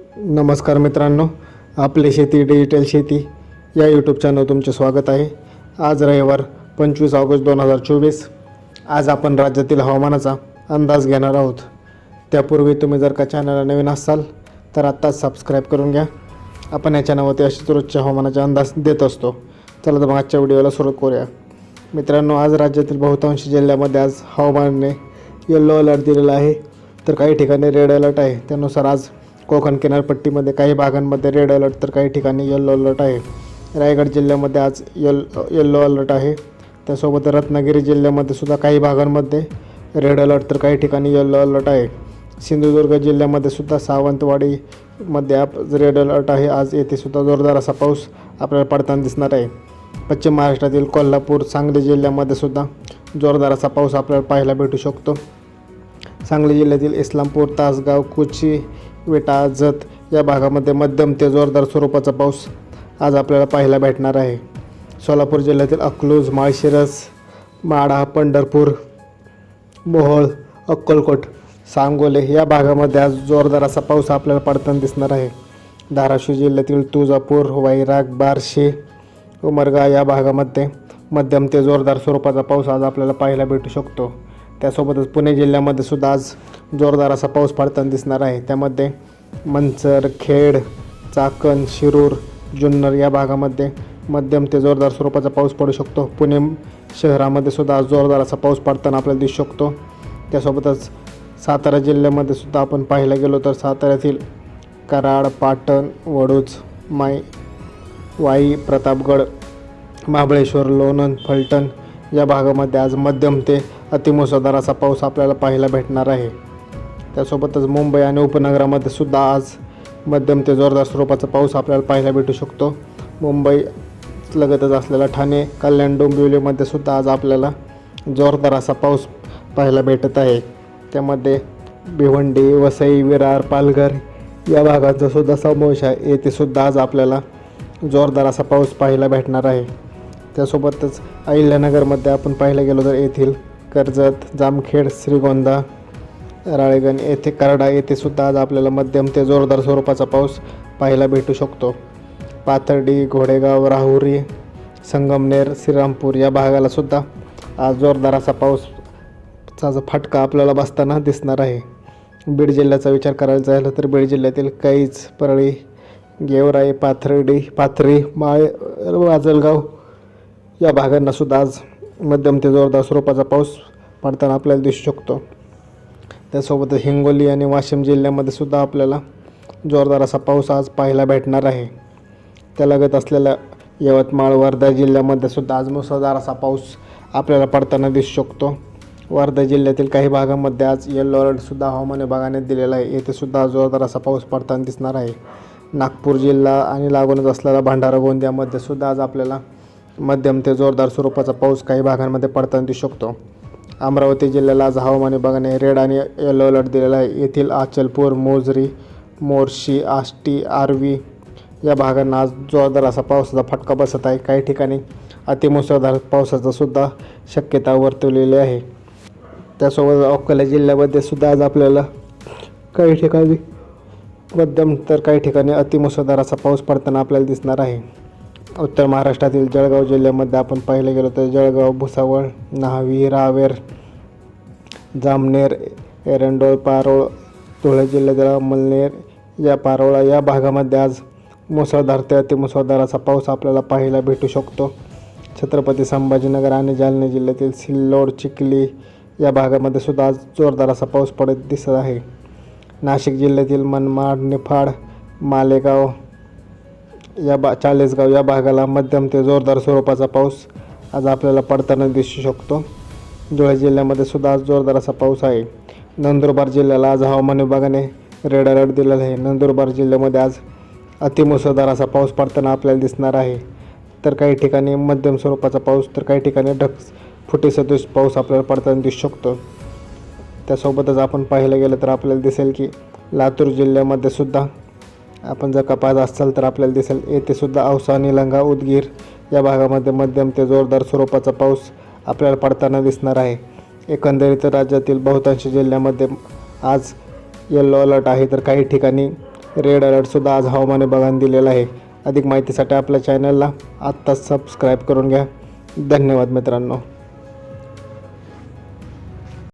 नमस्कार मित्रांनो आपली शेती डिजिटल शेती या यूट्यूब चॅनल तुमचे स्वागत आहे. आज रविवार पंचवीस ऑगस्ट दोन हजार चोवीस. आज आपण राज्यातील हवामानाचा अंदाज घेणार आहोत. त्यापूर्वी तुम्ही जर का चॅनलला नवीन असाल तर आत्ताच सबस्क्राईब करून घ्या. आपण या चॅनलवरती अशीच रोजच्या हवामानाचा अंदाज देत असतो. चला तर मग आजच्या व्हिडिओला सुरू करूया. मित्रांनो आज राज्यातील बहुतांश जिल्ह्यामध्ये आज हवामानाने येल्लो अलर्ट दिलेला आहे. तर काही ठिकाणी रेड अलर्ट आहे. त्यानुसार आज कोकण किनारपट्टीमध्ये काही भागांमध्ये रेड अलर्ट तर काही ठिकाणी येल्लो अलर्ट आहे. रायगड जिल्ह्यामध्ये आज येल येल्लो अलर्ट आहे. त्यासोबत रत्नागिरी जिल्ह्यामध्ये सुद्धा काही भागांमध्ये रेड अलर्ट तर काही ठिकाणी येल्लो अलर्ट आहे. सिंधुदुर्ग जिल्ह्यामध्ये सुद्धा सावंतवाडीमध्ये आप रेड अलर्ट आहे. आज येथे सुद्धा जोरदार असा पाऊस आपल्याला पडताना दिसणार आहे. पश्चिम महाराष्ट्रातील कोल्हापूर सांगली जिल्ह्यामध्ये सुद्धा जोरदार असा पाऊस आपल्याला पाहायला भेटू शकतो. सांगली जिल्ह्यातील इस्लामपूर तासगाव कुची विटा जत या भागामध्ये मध्यम ते जोरदार स्वरूपाचा पाऊस आज आपल्याला पाहायला भेटणार आहे. सोलापूर जिल्ह्यातील अकलूज माळशिरस माढा पंढरपूर मोहोळ अक्कलकोट सांगोले या भागामध्ये आज जोरदार असा पाऊस आपल्याला पडताना दिसणार आहे. धाराशिव जिल्ह्यातील तुळजापूर वैराग बार्शी उमरगा या भागामध्ये मध्यम ते जोरदार स्वरूपाचा पाऊस आज आपल्याला पाहायला भेटू शकतो. त्यासोबतच पुणे जिल्ह्यामध्ये सुद्धा आज जोरदार असा पाऊस पडताना दिसणार आहे. त्यामध्ये मंचर खेड चाकण शिरूर जुन्नर या भागामध्ये मध्यम ते जोरदार स्वरूपाचा पाऊस पडू शकतो. पुणे शहरामध्ये सुद्धा आज जोरदार असा पाऊस पडताना आपल्याला दिसू शकतो. त्यासोबतच सातारा जिल्ह्यामध्ये सुद्धा आपण पाहायला गेलो तर साताऱ्यातील कराड पाटण वडूज माई वाई प्रतापगड महाबळेश्वर लोणंद फलटण या भागामध्ये आज मध्यम ते अतिमुसळधार असा पाऊस आपल्याला पाहायला भेटणार आहे. त्यासोबतच मुंबई आणि उपनगरामध्ये सुद्धा आज मध्यम ते जोरदार स्वरूपाचा पाऊस आपल्याला पाहायला भेटू शकतो. मुंबई लगतच असलेला ठाणे कल्याण डोंबिवलीमध्ये सुद्धा आज आपल्याला जोरदार असा पाऊस पाहायला भेटत आहे. त्यामध्ये भिवंडी वसई विरार पालघर या भागांचा सुद्धा समावेश आहे. येथे सुद्धा आज आपल्याला जोरदार असा पाऊस पाहायला भेटणार आहे. त्यासोबतच अहिल्यानगरमध्ये आपण पाहायला गेलो तर येथील कर्जत जामखेड श्रीगोंदा राळेगण येथे करडा येथे सुद्धा आज आपल्याला मध्यम ते जोरदार स्वरूपाचा पाऊस पाहायला भेटू शकतो. पाथर्डी घोडेगाव राहुरी संगमनेर श्रीरामपूर या भागाला सुद्धा आज जोरदार असा पाऊसचा जो फटका आपल्याला बसताना दिसणार आहे. बीड जिल्ह्याचा विचार करायचा झाला तर बीड जिल्ह्यातील कैज परळी गेवराई पाथर्डी पाथरी माळे वाजलगाव या भागांना सुद्धा आज मध्यम ते जोरदार स्वरूपाचा पाऊस पडताना आपल्याला दिसू शकतो. त्यासोबतच हिंगोली आणि वाशिम जिल्ह्यामध्ये सुद्धा आपल्याला जोरदार असा पाऊस आज पाहायला भेटणार आहे. त्यालगत असलेल्या यवतमाळ वर्धा जिल्ह्यामध्ये सुद्धा आज मुसळधार असा पाऊस आपल्याला पडताना दिसू शकतो. वर्धा जिल्ह्यातील काही भागामध्ये आज येल्लो अलर्टसुद्धा हवामान विभागाने दिलेला आहे. येथे सुद्धा जोरदार असा पाऊस पडताना दिसणार आहे. नागपूर जिल्हा आणि लागूनच असलेला भंडारा गोंदियामध्ये सुद्धा आज आपल्याला मध्यम ते जोरदार स्वरूपाचा पाऊस काही भागांमध्ये पडताना दिसू शकतो. अमरावती जिल्ह्याला आज हवामान विभागाने रेड आणि येलो अलर्ट दिलेला आहे. येथील अचलपूर मोजरी मोर्शी आष्टी आर्वी या भागांना आज जोरदार असा पावसाचा फटका बसत आहे. काही ठिकाणी अतिमुसळधार पावसाचा सुद्धा शक्यता वर्तवलेली आहे. त्यासोबत अकोला जिल्ह्यामध्ये सुद्धा आज आपल्याला काही ठिकाणी मध्यम तर काही ठिकाणी अतिमुसळधार असा पाऊस पडताना आपल्याला दिसणार आहे. उत्तर महाराष्ट्रातील जळगाव जिल्ह्यामध्ये आपण पाहिलं गेलो तर जळगाव भुसावळ न्हावी रावेर जामनेर एरंडोळ पारोळ धुळे जिल्ह्यातील मलनेर या पारोळा या भागामध्ये आज मुसळधार ते अतिमुसळधार असा पाऊस आपल्याला पाहायला भेटू शकतो. छत्रपती संभाजीनगर आणि जालना जिल्ह्यातील सिल्लोड चिखली या भागामध्ये सुद्धा आज जोरदार असा पाऊस पडत दिसत आहे. नाशिक जिल्ह्यातील मनमाड निफाड मालेगाव या बा चाळीसगाव या भागाला मध्यम ते जोरदार स्वरूपाचा पाऊस आज आपल्याला पडताना दिसू शकतो. धुळे जिल्ह्यामध्ये सुद्धा आज जोरदार असा पाऊस आहे. नंदुरबार जिल्ह्याला आज हवामान विभागाने रेड अलर्ट दिलेला आहे. नंदुरबार जिल्ह्यामध्ये आज अतिमुसळधार असा पाऊस पडताना आपल्याला दिसणार आहे. तर काही ठिकाणी मध्यम स्वरूपाचा पाऊस तर काही ठिकाणी ढग फुटी सदृश पाऊस आपल्याला पडताना दिसू शकतो. त्यासोबतच आपण पाहायला गेलं तर आपल्याला दिसेल की लातूर जिल्ह्यामध्ये सुद्धा आपण जर का पाहत असाल तर आपल्याला दिसेल येथेसुद्धा औसा निलंगा उदगीर या भागामध्ये मध्यम ते जोरदार स्वरूपाचा पाऊस आपल्याला पडताना दिसणार आहे. एकंदरीत राज्यातील बहुतांश जिल्ह्यामध्ये आज येल्लो अलर्ट आहे. तर काही ठिकाणी रेड अलर्टसुद्धा आज हवामान विभागाने दिलेला आहे. अधिक माहितीसाठी आपल्या चॅनलला आत्ताच सबस्क्राईब करून घ्या. धन्यवाद मित्रांनो.